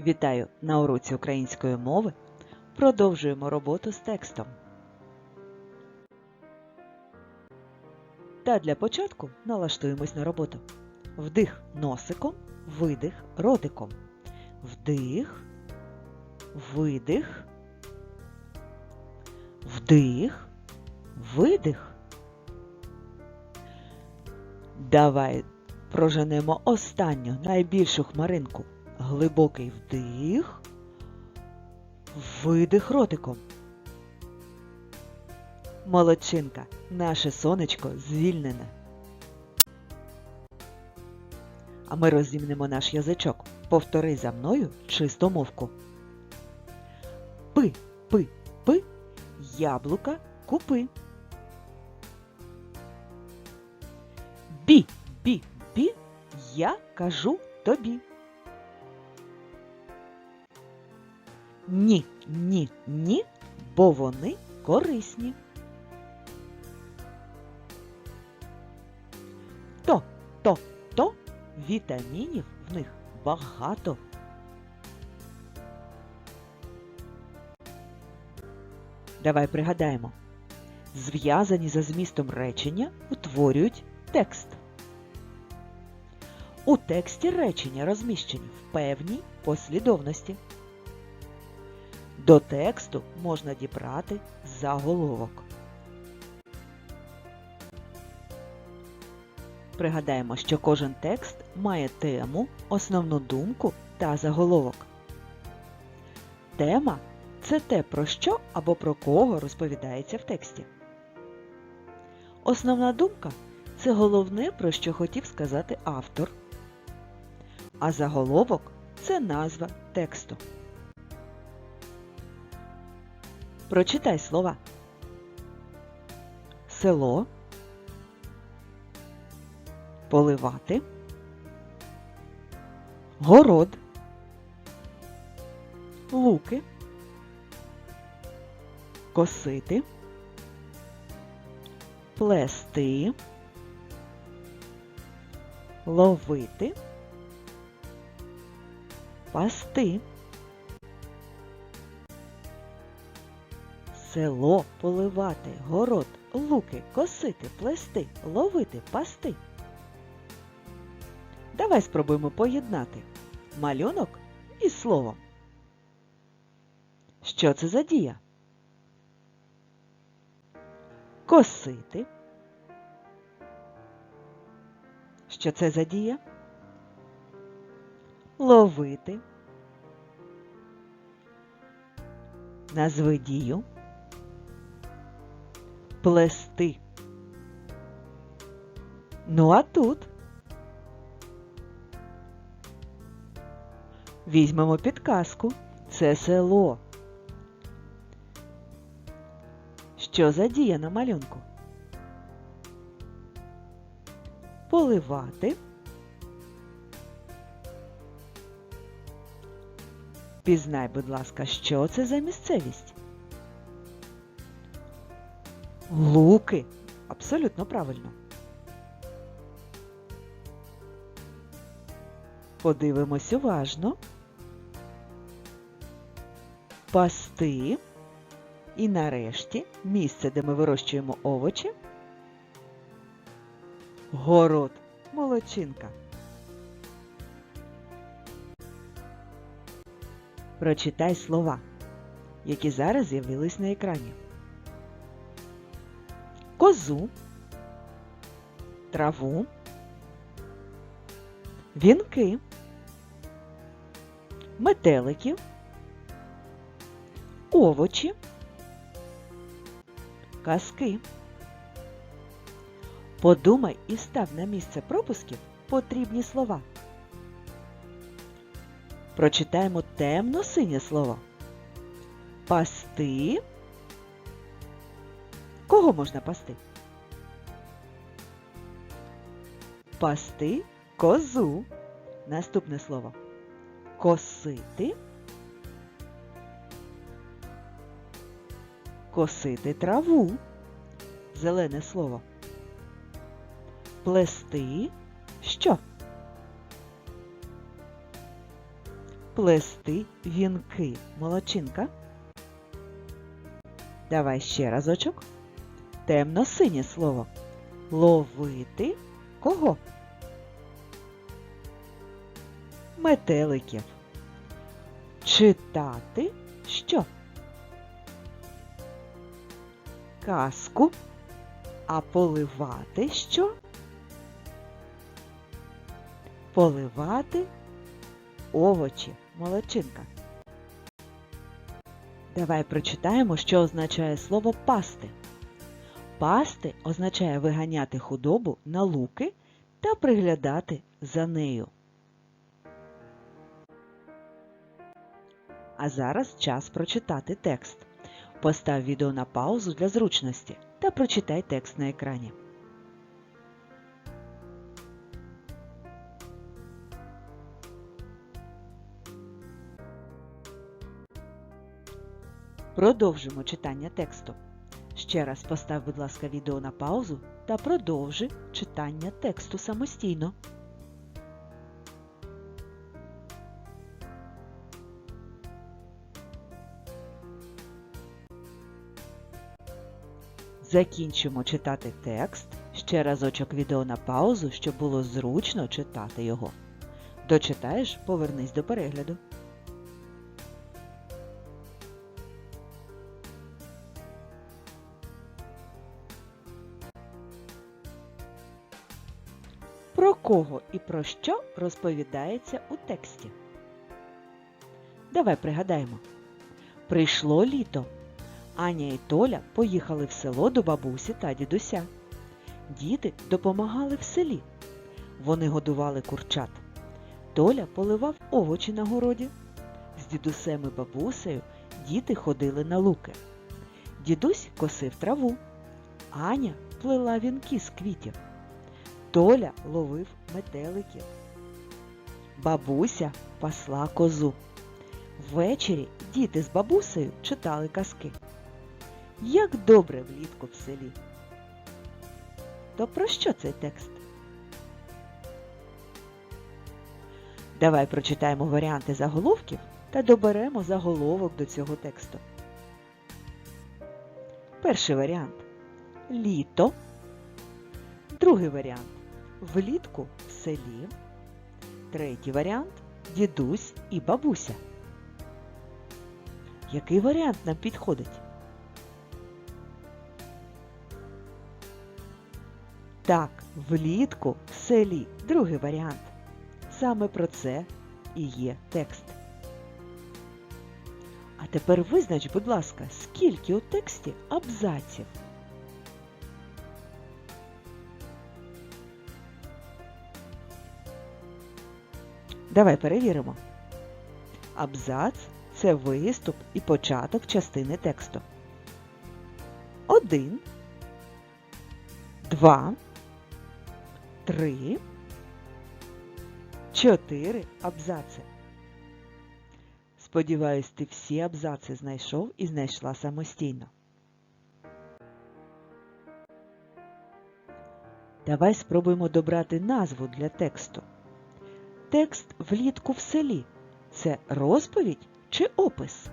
Вітаю на уроці української мови. Продовжуємо роботу з текстом. Та для початку налаштуємось на роботу. Вдих носиком, видих ротиком. Вдих, видих, вдих, видих. Давай проженемо останню найбільшу хмаринку. Глибокий вдих, видих ротиком. Молодчинка, наше сонечко звільнене. А ми розімнемо наш язичок. Повтори за мною чистомовку. Пи, пи, пи, яблука купи. Бі, бі, бі, я кажу тобі. Ні, ні, ні, бо вони корисні. То, то, то, вітамінів в них багато. Давай пригадаємо. Зв'язані за змістом речення утворюють текст. У тексті речення розміщені в певній послідовності. До тексту можна дібрати заголовок. Пригадаємо, що кожен текст має тему, основну думку та заголовок. Тема це те, про що або про кого розповідається в тексті. Основна думка це головне, про що хотів сказати автор. А заголовок це назва тексту. Прочитай слова. Село. Поливати. Город. Луки. Косити. Плести. Ловити. Пасти. Село поливати, город, луки, косити, плести, ловити, пасти. Давай спробуємо поєднати малюнок із словом. Що це за дія? Косити. Що це за дія? Ловити. Назви дію. Плести. Ну а тут візьмемо підказку. Це село. Що за дія на малюнку? Поливати. Пізнай, будь ласка, що це за місцевість? Луки. Абсолютно правильно. Подивимось уважно. Пасти. І нарешті місце, де ми вирощуємо овочі. Город. Молодчинка. Прочитай слова, які зараз з'явились на екрані. Козу, траву, вінки, метеликів, овочі, казки. Подумай і став на місце пропусків потрібні слова. Прочитаємо темно-синє слово. Пасти. Кого можна пасти? Пасти козу. Наступне слово. Косити. Косити траву. Зелене слово. Плести що? плести вінки. Молодчинка. Давай ще разочок. Темно-синє слово. Ловити кого? Метеликів. Читати що? Казку. А поливати що? Поливати овочі. Молодчинка. Давай прочитаємо, що означає слово пасти. Пасти означає виганяти худобу на луки та приглядати за нею. А зараз час прочитати текст. Постав відео на паузу для зручності та прочитай текст на екрані. Продовжимо читання тексту. Ще раз постав, будь ласка, відео на паузу та продовжи читання тексту самостійно. Закінчимо читати текст. Ще разочок відео на паузу, щоб було зручно читати його. Дочитаєш, повернись до перегляду. Кого і про що розповідається у тексті? Давай пригадаємо. Прийшло літо. Аня і Толя поїхали в село до бабусі та дідуся. Діти допомагали в селі. Вони годували курчат. Толя поливав овочі на городі. З дідусем і бабусею діти ходили на луки. Дідусь косив траву. Аня плела вінки з квітів. Толя ловив метеликів. Бабуся пасла козу. Ввечері діти з бабусею читали казки. Як добре влітку в селі. То про що цей текст? Давай прочитаємо варіанти заголовків та доберемо заголовок до цього тексту. Перший варіант літо. Другий варіант влітку в селі. Третій варіант дідусь і бабуся. Який варіант нам підходить? Так, влітку в селі. Другий варіант. Саме про це і є текст. А тепер визнач, будь ласка, скільки у тексті абзаців. Давай перевіримо. Абзац це виступ і початок частини тексту. Один, два, три, чотири абзаци. Сподіваюсь, ти всі абзаци знайшов і знайшла самостійно. Давай спробуємо добрати назву для тексту. Текст влітку в селі це розповідь чи опис?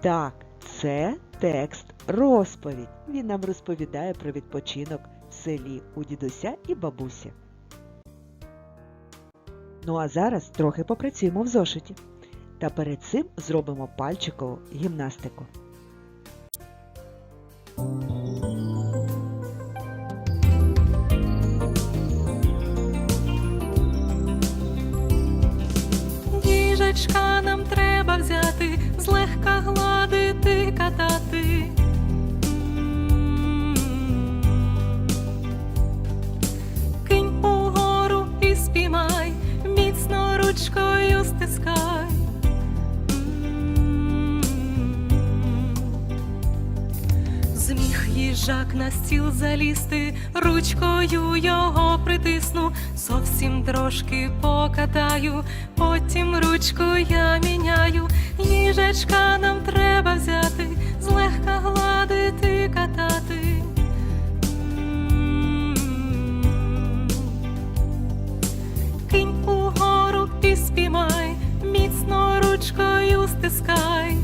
Так, це текст розповідь. Він нам розповідає про відпочинок в селі у дідуся і бабусі. Ну а зараз трохи попрацюємо в зошиті. Та перед цим зробимо пальчикову гімнастику. Їжачка нам треба взяти, злегка гладити, катати. Жак на стіл залізти, ручкою його притисну, зовсім трошки покатаю, потім ручку я міняю, їжачка нам треба взяти, злегка гладити, катати. Кинь угору піспімай, міцно ручкою стискай.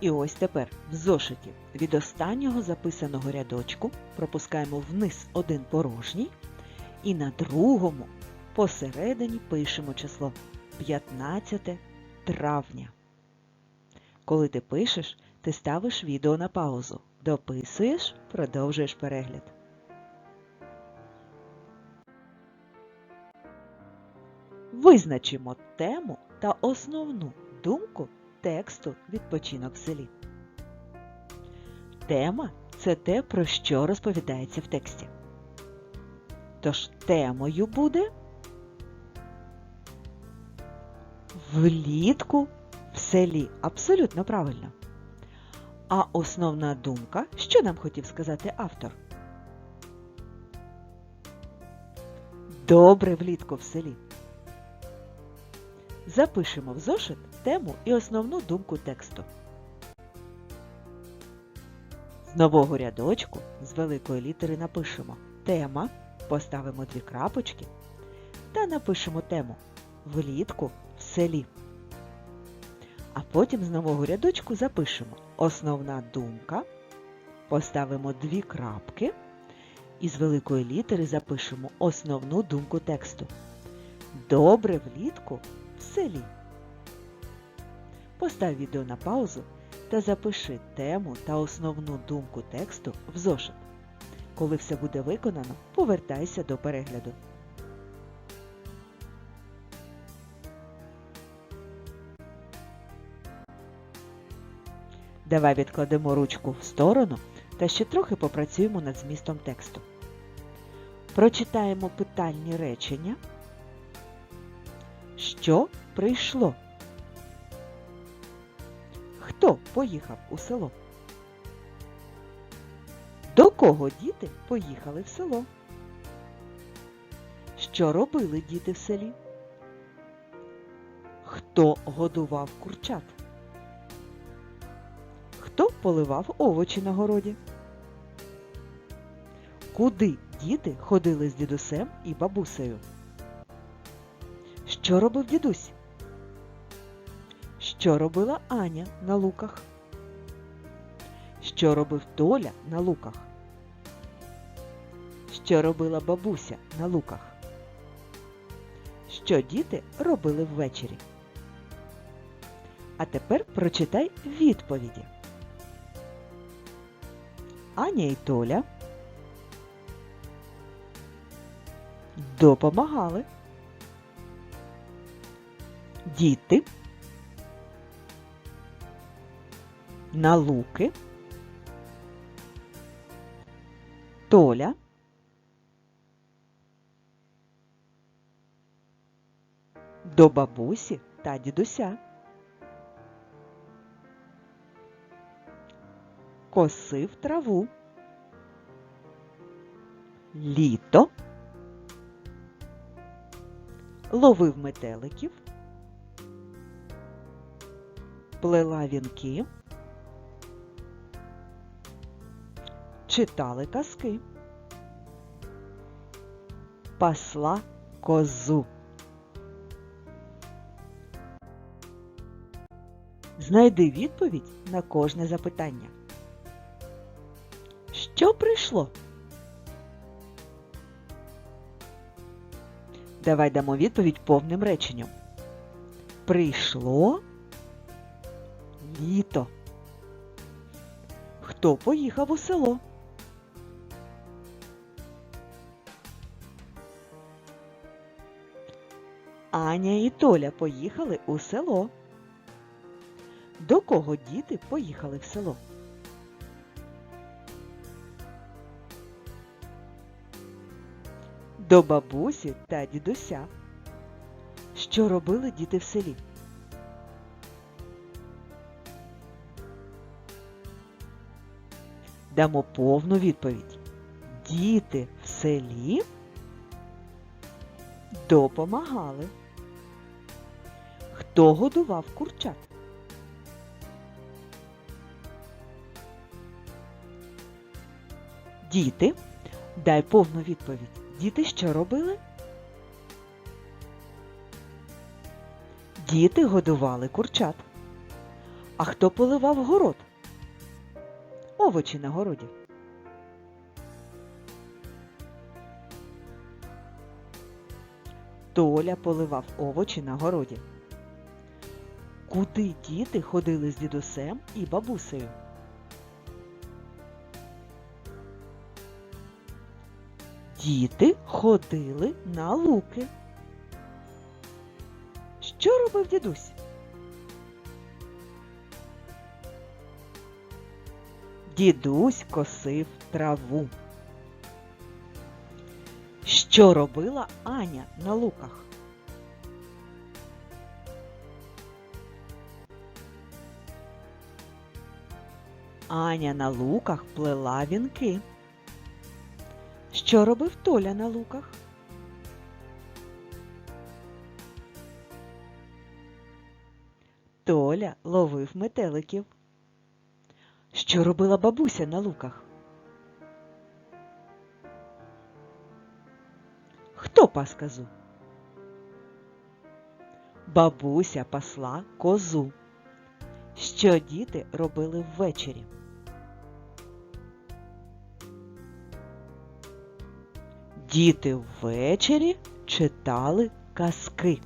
І ось тепер в зошиті від останнього записаного рядочку пропускаємо вниз один порожній і на другому посередині пишемо число 15 травня. Коли ти пишеш, ти ставиш відео на паузу, дописуєш, продовжуєш перегляд. Визначимо тему та основну думку тексту Відпочинок в селі. Тема це те, про що розповідається в тексті. Тож темою буде влітку в селі. Абсолютно правильно. А основна думка, що нам хотів сказати автор? Добре влітку в селі. Запишемо в зошит тему і основну думку тексту. З нового рядочку з великої літери напишемо тема, поставимо дві крапочки та напишемо тему влітку в селі. А потім з нового рядочку запишемо основна думка, поставимо дві крапки і з великої літери запишемо основну думку тексту. Добре влітку в селі. Постав відео на паузу та запиши тему та основну думку тексту в зошит. Коли все буде виконано, повертайся до перегляду. Давай відкладемо ручку в сторону та ще трохи попрацюємо над змістом тексту. Прочитаємо питальні речення. Що прийшло? Хто поїхав у село? До кого діти поїхали в село? Що робили діти в селі? Хто годував курчат? Хто поливав овочі на городі? Куди діти ходили з дідусем і бабусею? Що робив дідусь? Що робила Аня на луках? Що робив Толя на луках? Що робила бабуся на луках? Що діти робили ввечері? А тепер прочитай відповіді. Аня і Толя допомагали. Діти на луки, Толя, до бабусі та дідуся, косив траву, літо, ловив метеликів, плела вінки, читали казки, пасла козу. Знайди відповідь на кожне запитання. Що прийшло? Давай дамо відповідь повним реченням. Прийшло літо. Хто поїхав у село? Аня і Толя поїхали у село. До кого діти поїхали в село? До бабусі та дідуся. Що робили діти в селі? Дамо повну відповідь. Діти в селі допомагали. Хто годував курчат? Діти. Дай повну відповідь. Діти що робили? Діти годували курчат. А хто поливав город? Овочі на городі. Толя поливав овочі на городі. Куди діти ходили з дідусем і бабусею? Діти ходили на луки. Що робив дідусь? Дідусь косив траву. Що робила Аня на луках? Аня на луках плела вінки. Що робив Толя на луках? Толя ловив метеликів. Що робила бабуся на луках? Хто пас козу? Бабуся пасла козу. Що діти робили ввечері? Діти ввечері читали казки.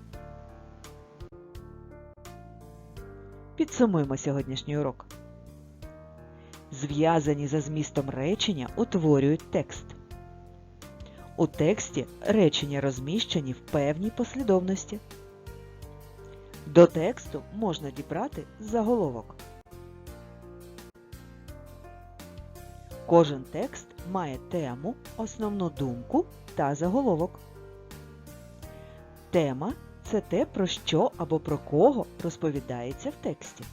Підсумуємо сьогоднішній урок. Зв'язані за змістом речення утворюють текст. У тексті речення розміщені в певній послідовності. До тексту можна дібрати заголовок. Кожен текст має тему, основну думку та заголовок. Тема це те, про що або про кого розповідається в тексті.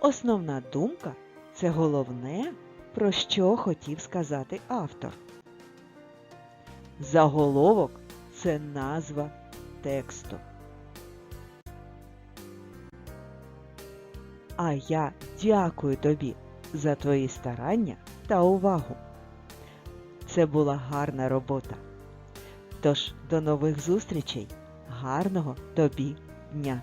Основна думка це головне, про що хотів сказати автор. Заголовок це назва тексту. А я дякую тобі за твої старання та увагу. Це була гарна робота. Тож до нових зустрічей. Гарного тобі дня!